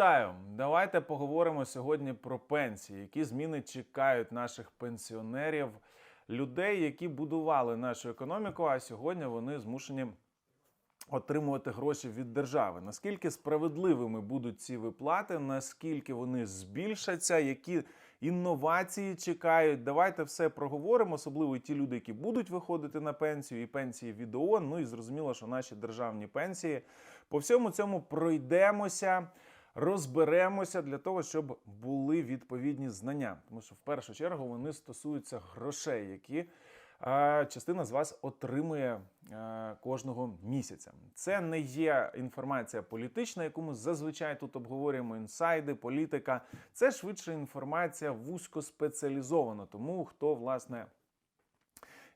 Вітаю! Давайте поговоримо сьогодні про пенсії, які зміни чекають наших пенсіонерів, людей, які будували нашу економіку, а сьогодні вони змушені отримувати гроші від держави. Наскільки справедливими будуть ці виплати, наскільки вони збільшаться, які інновації чекають. Давайте все проговоримо, особливо ті люди, які будуть виходити на пенсію, і пенсії від ООН. Ну і зрозуміло, що наші державні пенсії. По всьому цьому пройдемося. Розберемося для того, щоб були відповідні знання, тому що в першу чергу вони стосуються грошей, які частина з вас отримує кожного місяця. Це не є інформація політична, яку ми зазвичай тут обговорюємо. Інсайди, політика. Це швидше інформація вузькоспеціалізована. Тому хто власне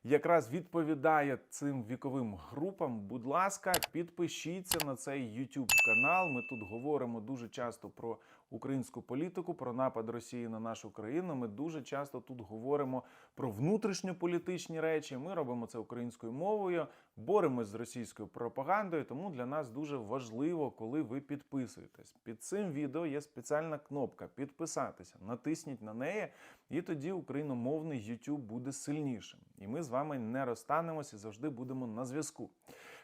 якраз відповідає цим віковим групам. Будь ласка, підпишіться на цей YouTube канал. Ми тут говоримо дуже часто про українську політику, про напад Росії на нашу країну. Ми дуже часто тут говоримо про внутрішньополітичні речі. Ми робимо це українською мовою, боремось з російською пропагандою. Тому для нас дуже важливо, коли ви підписуєтесь. Під цим відео є спеціальна кнопка підписатися. Натисніть на неї, і тоді україномовний YouTube буде сильнішим. І ми з вами не розстанемося завжди будемо на зв'язку.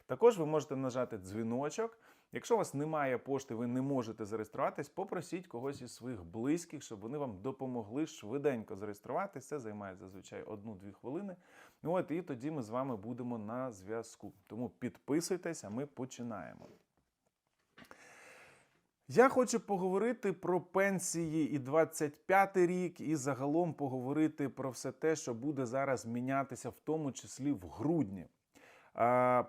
Також ви можете нажати дзвіночок. Якщо у вас немає пошти, ви не можете зареєструватись, попросіть когось із своїх близьких, щоб вони вам допомогли швиденько зареєструватися. Це займає зазвичай одну-дві хвилини. От і тоді ми з вами будемо на зв'язку. Тому підписуйтесь, а ми починаємо. Я хочу поговорити про пенсії і 25-й рік, і загалом поговорити про все те, що буде зараз мінятися, в тому числі в грудні.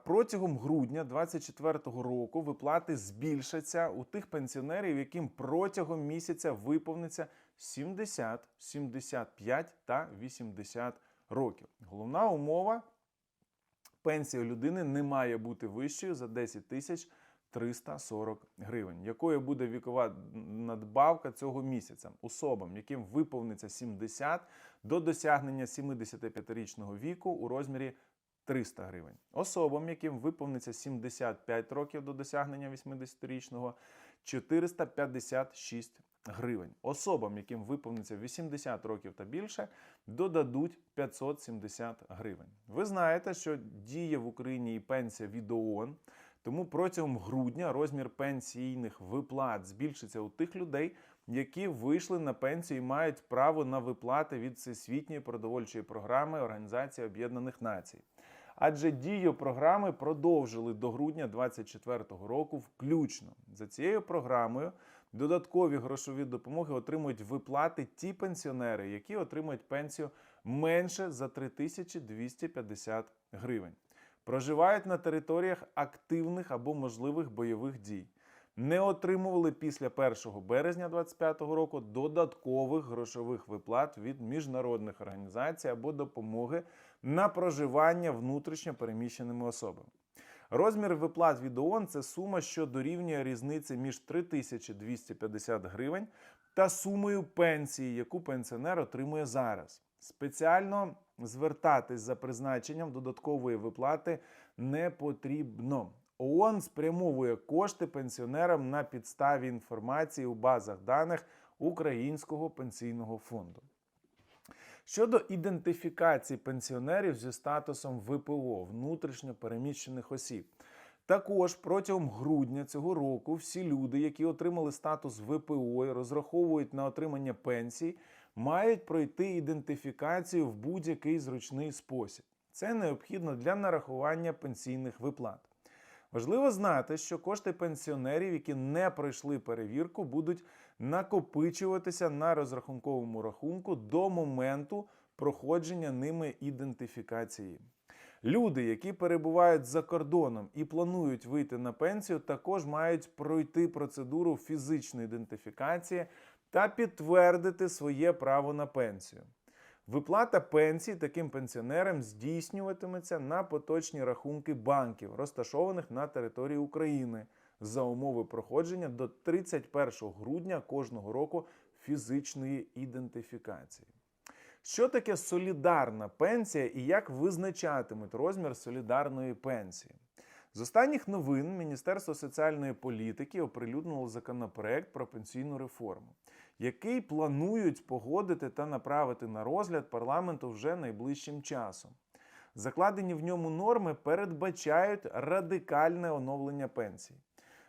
Протягом грудня 2024 року виплати збільшаться у тих пенсіонерів, яким протягом місяця виповниться 70, 75 та 80 років. Головна умова пенсія людини не має бути вищою за 10 тисяч 340 гривень. Якою буде вікова надбавка цього місяця особам, яким виповниться 70 до досягнення 75-річного віку у розмірі 300 гривень. Особам, яким виповниться 75 років до досягнення 80-річного 456 гривень. Особам, яким виповниться 80 років та більше, додадуть 570 гривень. Ви знаєте, що діє в Україні і пенсія від ООН, тому протягом грудня розмір пенсійних виплат збільшиться у тих людей, які вийшли на пенсію і мають право на виплати від Всесвітньої продовольчої програми Організації Об'єднаних Націй. Адже дію програми продовжили до грудня 2024 року включно. За цією програмою додаткові грошові допомоги отримують виплати ті пенсіонери, які отримують пенсію менше за 3250 гривень. Проживають на територіях активних або можливих бойових дій. Не отримували після 1 березня 2025 року додаткових грошових виплат від міжнародних організацій або допомоги на проживання внутрішньо переміщеними особами. Розмір виплат від ООН – це сума, що дорівнює різниці між 3250 гривень та сумою пенсії, яку пенсіонер отримує зараз. Спеціально звертатись за призначенням додаткової виплати не потрібно. ООН спрямовує кошти пенсіонерам на підставі інформації у базах даних Українського пенсійного фонду. Щодо ідентифікації пенсіонерів зі статусом ВПО внутрішньо переміщених осіб. Також протягом грудня цього року всі люди, які отримали статус ВПО і розраховують на отримання пенсій, мають пройти ідентифікацію в будь-який зручний спосіб. Це необхідно для нарахування пенсійних виплат. Важливо знати, що кошти пенсіонерів, які не пройшли перевірку, будуть накопичуватися на розрахунковому рахунку до моменту проходження ними ідентифікації. Люди, які перебувають за кордоном і планують вийти на пенсію, також мають пройти процедуру фізичної ідентифікації та підтвердити своє право на пенсію. Виплата пенсій таким пенсіонерам здійснюватиметься на поточні рахунки банків, розташованих на території України, за умови проходження до 31 грудня кожного року фізичної ідентифікації. Що таке солідарна пенсія і як визначатимуть розмір солідарної пенсії? З останніх новин Міністерство соціальної політики оприлюднило законопроект про пенсійну реформу, який планують погодити та направити на розгляд парламенту вже найближчим часом. Закладені в ньому норми передбачають радикальне оновлення пенсій.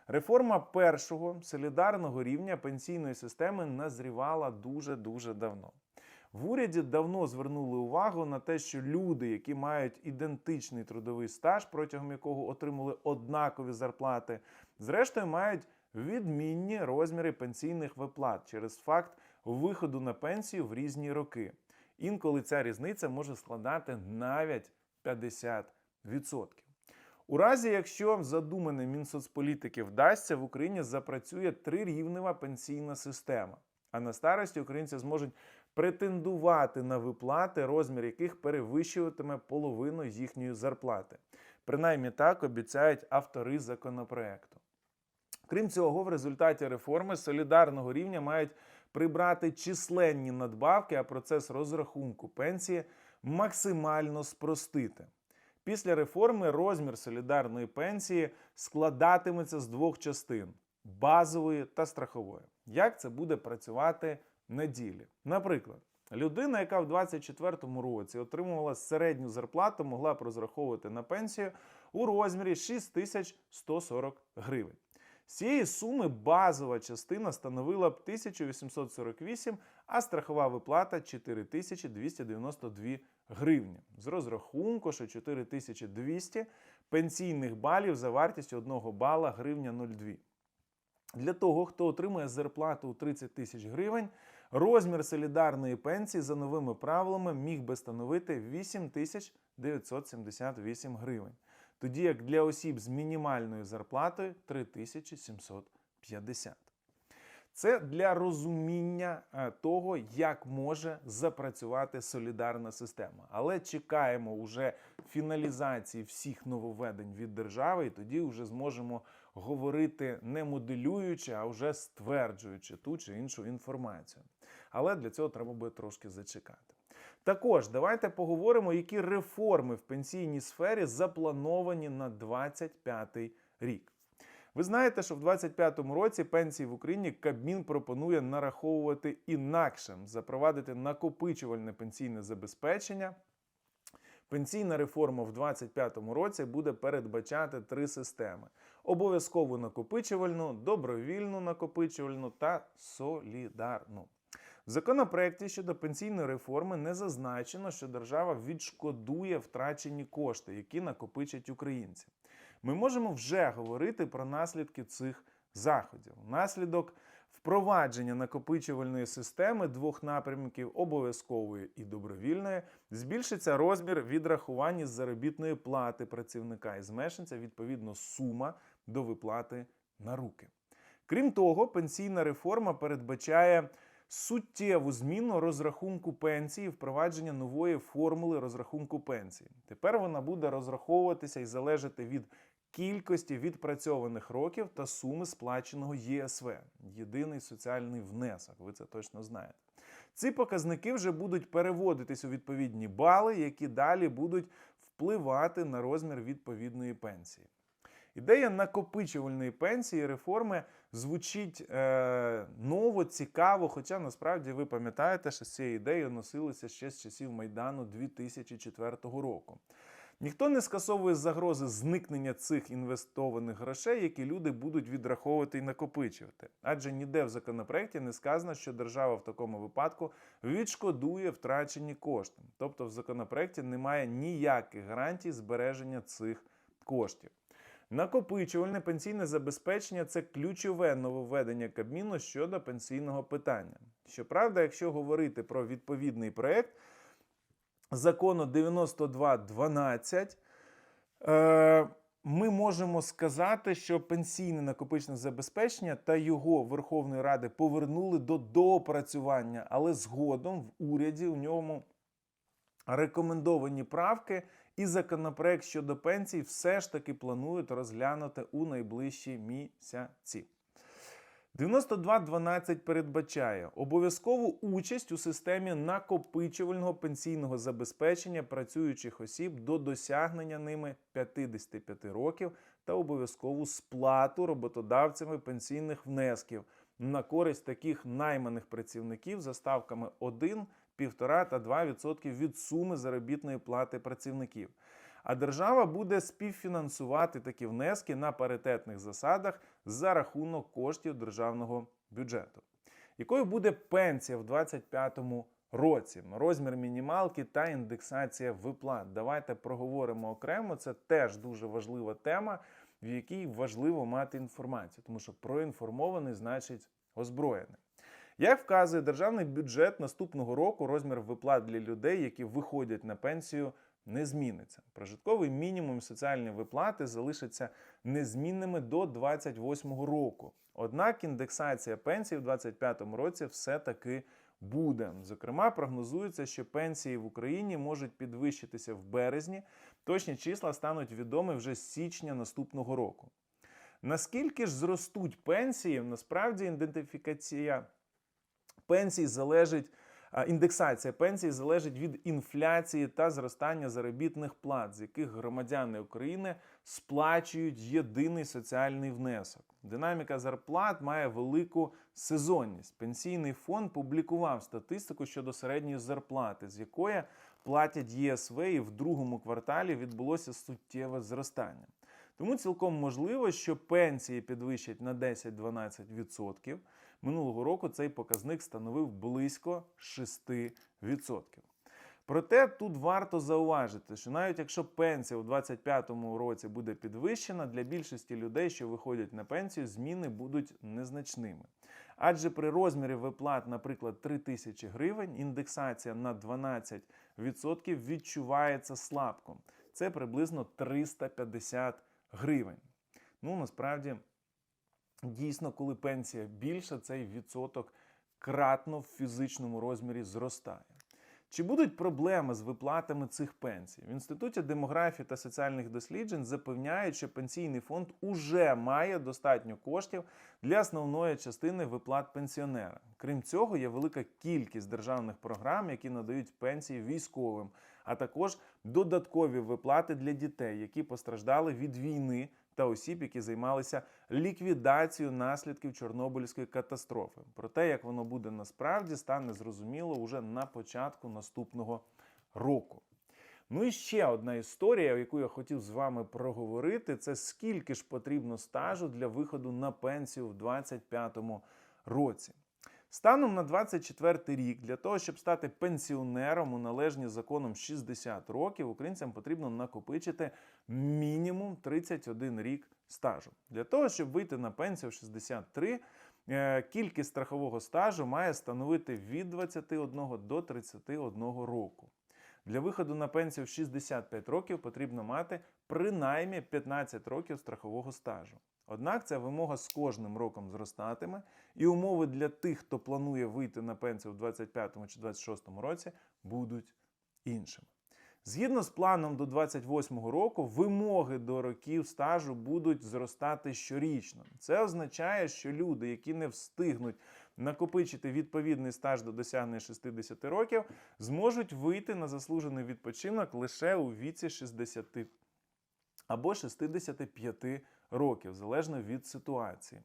Реформа першого солідарного рівня пенсійної системи назрівала дуже дуже давно. В уряді давно звернули увагу на те, що люди, які мають ідентичний трудовий стаж, протягом якого отримали однакові зарплати, зрештою мають відмінні розміри пенсійних виплат через факт виходу на пенсію в різні роки. Інколи ця різниця може складати навіть 50%. У разі, якщо задумане Мінсоцполітики вдасться, в Україні запрацює трирівнева пенсійна система, а на старості українці зможуть претендувати на виплати, розмір яких перевищуватиме половину їхньої зарплати. Принаймні так обіцяють автори законопроекту. Крім цього, в результаті реформи солідарного рівня мають прибрати численні надбавки, а процес розрахунку пенсії максимально спростити. Після реформи розмір солідарної пенсії складатиметься з двох частин базової та страхової. Як це буде працювати на ділі? Наприклад, людина, яка в 2024 році отримувала середню зарплату, могла б розраховувати на пенсію у розмірі 6140 гривень. З цієї суми базова частина становила б 1848, а страхова виплата 4292 гривні. З розрахунку, що 4200 пенсійних балів за вартістю 1 бала гривня 0,2. Для того, хто отримує зарплату у 30 тисяч гривень, розмір солідарної пенсії за новими правилами міг би становити 8978 гривень тоді як для осіб з мінімальною зарплатою 3750. Це для розуміння е, того, як може запрацювати солідарна система. Але чекаємо вже фіналізації всіх нововведень від держави, і тоді вже зможемо говорити не моделюючи, а вже стверджуючи ту чи іншу інформацію. Але для цього треба буде трошки зачекати. Також давайте поговоримо, які реформи в пенсійній сфері заплановані на 2025 рік. Ви знаєте, що в 2025 році пенсії в Україні Кабмін пропонує нараховувати інакше, запровадити накопичувальне пенсійне забезпечення. Пенсійна реформа в 2025 році буде передбачати три системи: обов'язкову накопичувальну, добровільну накопичувальну та солідарну. В законопроекті щодо пенсійної реформи не зазначено, що держава відшкодує втрачені кошти, які накопичать українці. Ми можемо вже говорити про наслідки цих заходів. Наслідок впровадження накопичувальної системи двох напрямків обов'язкової і добровільної збільшиться розмір відрахування з заробітної плати працівника і зменшиться відповідно сума до виплати на руки. Крім того, пенсійна реформа передбачає суттєву зміну розрахунку пенсії, впровадження нової формули розрахунку пенсії. Тепер вона буде розраховуватися і залежати від кількості відпрацьованих років та суми сплаченого ЄСВ єдиний соціальний внесок. Ви це точно знаєте. Ці показники вже будуть переводитись у відповідні бали, які далі будуть впливати на розмір відповідної пенсії. Ідея накопичувальної пенсії реформи звучить е, ново, цікаво. Хоча насправді ви пам'ятаєте, що з цією ідеєю носилися ще з часів Майдану 2004 року. Ніхто не скасовує загрози зникнення цих інвестованих грошей, які люди будуть відраховувати і накопичувати. Адже ніде в законопроекті не сказано, що держава в такому випадку відшкодує втрачені кошти. Тобто в законопроекті немає ніяких гарантій збереження цих коштів. Накопичувальне пенсійне забезпечення це ключове нововведення Кабміну щодо пенсійного питання. Щоправда, якщо говорити про відповідний проєкт закону 9212, е, ми можемо сказати, що пенсійне накопичне забезпечення та його Верховної Ради повернули до доопрацювання, але згодом в уряді у ньому рекомендовані правки і законопроект щодо пенсій все ж таки планують розглянути у найближчі місяці. 92.12 передбачає обов'язкову участь у системі накопичувального пенсійного забезпечення працюючих осіб до досягнення ними 55 років та обов'язкову сплату роботодавцями пенсійних внесків на користь таких найманих працівників за ставками 1, 1,5 та 2% від суми заробітної плати працівників. А держава буде співфінансувати такі внески на паритетних засадах за рахунок коштів державного бюджету. Якою буде пенсія в 2025 році? Розмір мінімалки та індексація виплат. Давайте проговоримо окремо. Це теж дуже важлива тема, в якій важливо мати інформацію, тому що проінформований значить озброєний. Як вказує державний бюджет наступного року, розмір виплат для людей, які виходять на пенсію, не зміниться. Прожитковий мінімум соціальні виплати залишаться незмінними до 2028 року. Однак індексація пенсій в 2025 році все-таки буде. Зокрема, прогнозується, що пенсії в Україні можуть підвищитися в березні. Точні числа стануть відомі вже з січня наступного року. Наскільки ж зростуть пенсії, насправді ідентифікація пенсій залежить. Індексація пенсій залежить від інфляції та зростання заробітних плат, з яких громадяни України сплачують єдиний соціальний внесок. Динаміка зарплат має велику сезонність. Пенсійний фонд публікував статистику щодо середньої зарплати, з якої платять ЄСВ, і в другому кварталі відбулося суттєве зростання. Тому цілком можливо, що пенсії підвищать на 10-12%. Минулого року цей показник становив близько 6%. Проте тут варто зауважити, що навіть якщо пенсія у 2025 році буде підвищена, для більшості людей, що виходять на пенсію, зміни будуть незначними. Адже при розмірі виплат, наприклад, 3 тисячі гривень, індексація на 12% відчувається слабко. Це приблизно 350 гривень. Ну, насправді, дійсно, коли пенсія більша, цей відсоток кратно в фізичному розмірі зростає. Чи будуть проблеми з виплатами цих пенсій? В Інституті демографії та соціальних досліджень запевняють, що пенсійний фонд уже має достатньо коштів для основної частини виплат пенсіонера. Крім цього, є велика кількість державних програм, які надають пенсії військовим, а також додаткові виплати для дітей, які постраждали від війни та осіб, які займалися ліквідацією наслідків Чорнобильської катастрофи. Про те, як воно буде насправді, стане зрозуміло уже на початку наступного року. Ну і ще одна історія, яку я хотів з вами проговорити, це скільки ж потрібно стажу для виходу на пенсію в 2025 році. Станом на 24 рік, для того, щоб стати пенсіонером у належні законом 60 років, українцям потрібно накопичити мінімум 31 рік стажу. Для того, щоб вийти на пенсію в 63, е, кількість страхового стажу має становити від 21 до 31 року. Для виходу на пенсію в 65 років потрібно мати принаймні 15 років страхового стажу. Однак ця вимога з кожним роком зростатиме, і умови для тих, хто планує вийти на пенсію в 2025 чи 2026 році, будуть іншими. Згідно з планом до 2028 року, вимоги до років стажу будуть зростати щорічно. Це означає, що люди, які не встигнуть накопичити відповідний стаж до досягнення 60 років, зможуть вийти на заслужений відпочинок лише у віці 60 або 65 років, залежно від ситуації.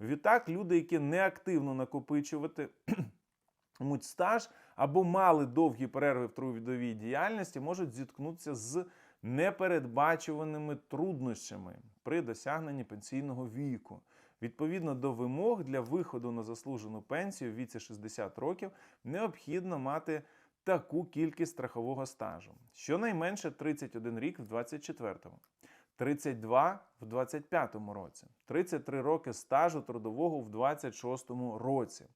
Відтак, люди, які неактивно накопичувати муть стаж або мали довгі перерви в трудовій діяльності, можуть зіткнутися з непередбачуваними труднощами при досягненні пенсійного віку. Відповідно до вимог для виходу на заслужену пенсію в віці 60 років необхідно мати таку кількість страхового стажу. Щонайменше 31 рік в 24-му. 32 в 25-му році, 33 роки стажу трудового в 26-му році,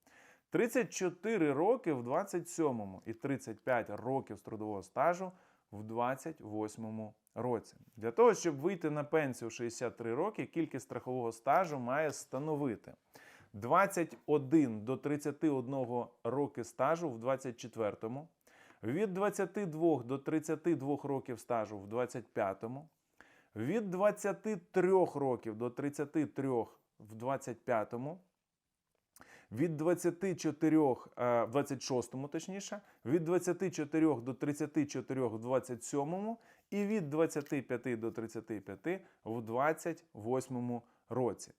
34 роки в 27-му і 35 років з трудового стажу в 28-му році. Для того, щоб вийти на пенсію в 63 роки, кількість страхового стажу має становити 21 до 31 роки стажу в 24-му, від 22 до 32 років стажу в 25-му, від 23 років до 33 в 25-му, від 24, е, в 26-му точніше, від 24 до 34 в 27-му і від 25 до 35 в 28-му році.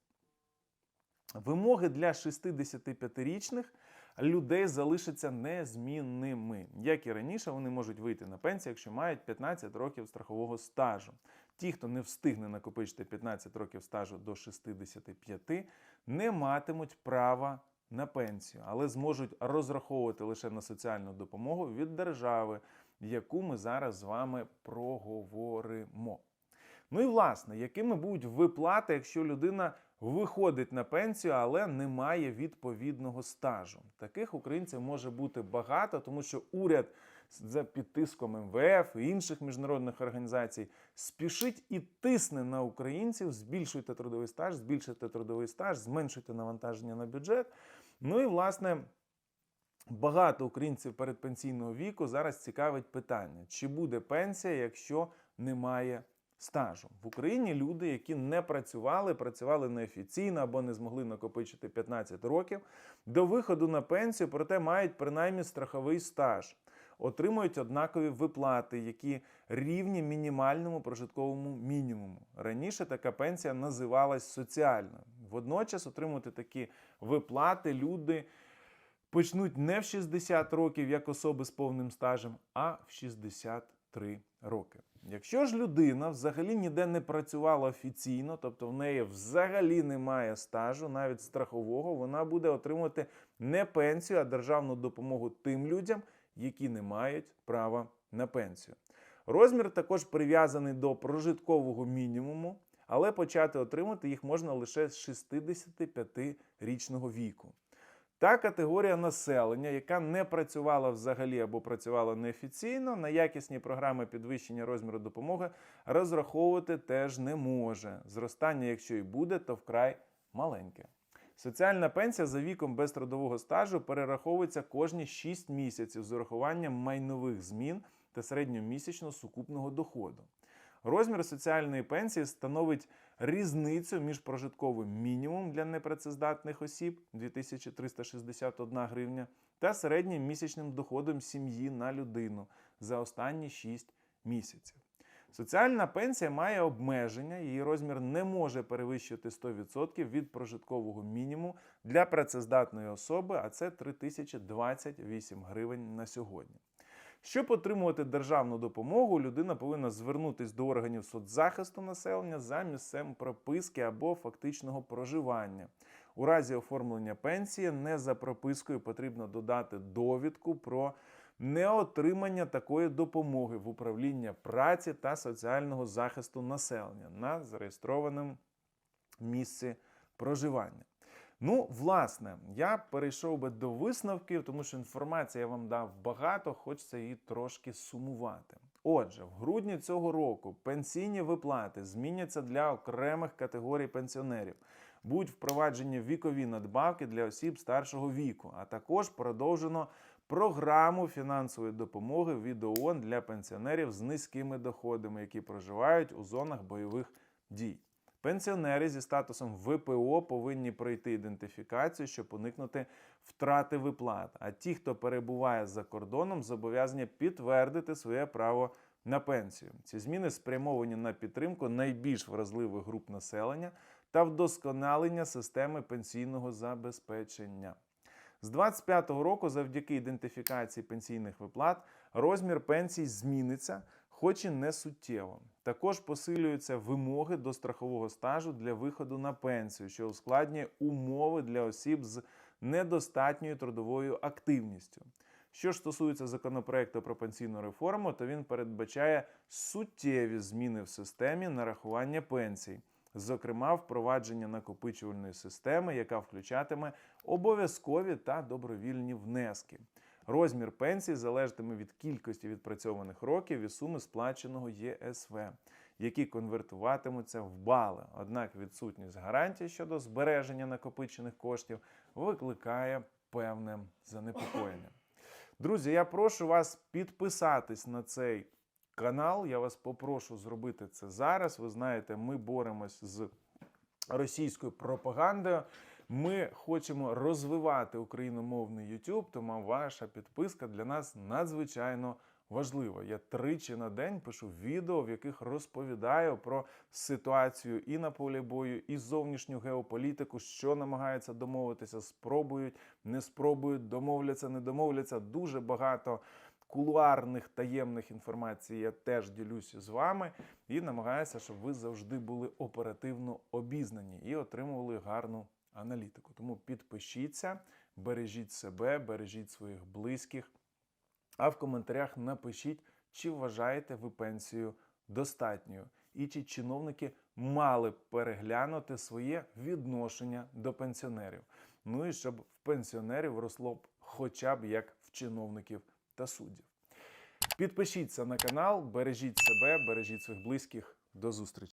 Вимоги для 65-річних людей залишаться незмінними. Як і раніше, вони можуть вийти на пенсію, якщо мають 15 років страхового стажу. Ті, хто не встигне накопичити 15 років стажу до 65, не матимуть права на пенсію, але зможуть розраховувати лише на соціальну допомогу від держави, яку ми зараз з вами проговоримо. Ну і власне, якими будуть виплати, якщо людина виходить на пенсію, але не має відповідного стажу? Таких українців може бути багато, тому що уряд за під тиском МВФ і інших міжнародних організацій спішить і тисне на українців: збільшуйте трудовий стаж, збільшуйте трудовий стаж, зменшуйте навантаження на бюджет. Ну і власне. Багато українців передпенсійного віку зараз цікавить питання, чи буде пенсія, якщо немає стажу. В Україні люди, які не працювали, працювали неофіційно або не змогли накопичити 15 років, до виходу на пенсію, проте мають принаймні страховий стаж, отримують однакові виплати, які рівні мінімальному прожитковому мінімуму. Раніше така пенсія називалась соціальною. Водночас отримувати такі виплати люди почнуть не в 60 років як особи з повним стажем, а в 63 роки. Якщо ж людина взагалі ніде не працювала офіційно, тобто в неї взагалі немає стажу, навіть страхового, вона буде отримувати не пенсію, а державну допомогу тим людям, які не мають права на пенсію. Розмір також прив'язаний до прожиткового мінімуму, але почати отримати їх можна лише з 65-річного віку. Та категорія населення, яка не працювала взагалі або працювала неофіційно, на якісні програми підвищення розміру допомоги розраховувати теж не може. Зростання, якщо і буде, то вкрай маленьке. Соціальна пенсія за віком без трудового стажу перераховується кожні 6 місяців з урахуванням майнових змін та середньомісячного сукупного доходу. Розмір соціальної пенсії становить різницю між прожитковим мінімумом для непрацездатних осіб 2361 гривня та середнім місячним доходом сім'ї на людину за останні 6 місяців. Соціальна пенсія має обмеження, її розмір не може перевищувати 100% від прожиткового мінімуму для працездатної особи, а це 3028 гривень на сьогодні. Щоб отримувати державну допомогу, людина повинна звернутися до органів соцзахисту населення за місцем прописки або фактичного проживання. У разі оформлення пенсії не за пропискою потрібно додати довідку про неотримання такої допомоги в управління праці та соціального захисту населення на зареєстрованому місці проживання. Ну, власне, я перейшов би до висновків, тому що інформації я вам дав багато, хочеться її трошки сумувати. Отже, в грудні цього року пенсійні виплати зміняться для окремих категорій пенсіонерів. Будуть впроваджені вікові надбавки для осіб старшого віку, а також продовжено програму фінансової допомоги від ООН для пенсіонерів з низькими доходами, які проживають у зонах бойових дій. Пенсіонери зі статусом ВПО повинні пройти ідентифікацію, щоб уникнути втрати виплат. А ті, хто перебуває за кордоном, зобов'язані підтвердити своє право на пенсію. Ці зміни спрямовані на підтримку найбільш вразливих груп населення та вдосконалення системи пенсійного забезпечення. З 2025 року, завдяки ідентифікації пенсійних виплат, розмір пенсій зміниться, хоч і не суттєво. Також посилюються вимоги до страхового стажу для виходу на пенсію, що ускладнює умови для осіб з недостатньою трудовою активністю. Що ж стосується законопроекту про пенсійну реформу, то він передбачає суттєві зміни в системі нарахування пенсій, зокрема впровадження накопичувальної системи, яка включатиме обов'язкові та добровільні внески. Розмір пенсії залежатиме від кількості відпрацьованих років і суми сплаченого ЄСВ, які конвертуватимуться в бали. Однак відсутність гарантій щодо збереження накопичених коштів викликає певне занепокоєння. Друзі, я прошу вас підписатись на цей канал. Я вас попрошу зробити це зараз. Ви знаєте, ми боремось з російською пропагандою. Ми хочемо розвивати україномовний YouTube, тому ваша підписка для нас надзвичайно важлива. Я тричі на день пишу відео, в яких розповідаю про ситуацію і на полі бою, і зовнішню геополітику, що намагаються домовитися, спробують, не спробують, домовляться, не домовляться. Дуже багато кулуарних таємних інформацій я теж ділюся з вами і намагаюся, щоб ви завжди були оперативно обізнані і отримували гарну аналітику. Тому підпишіться, бережіть себе, бережіть своїх близьких. А в коментарях напишіть, чи вважаєте ви пенсію достатньою, і чи чиновники мали б переглянути своє відношення до пенсіонерів. Ну і щоб в пенсіонерів росло б хоча б як в чиновників та суддів. Підпишіться на канал, бережіть себе, бережіть своїх близьких. До зустрічі!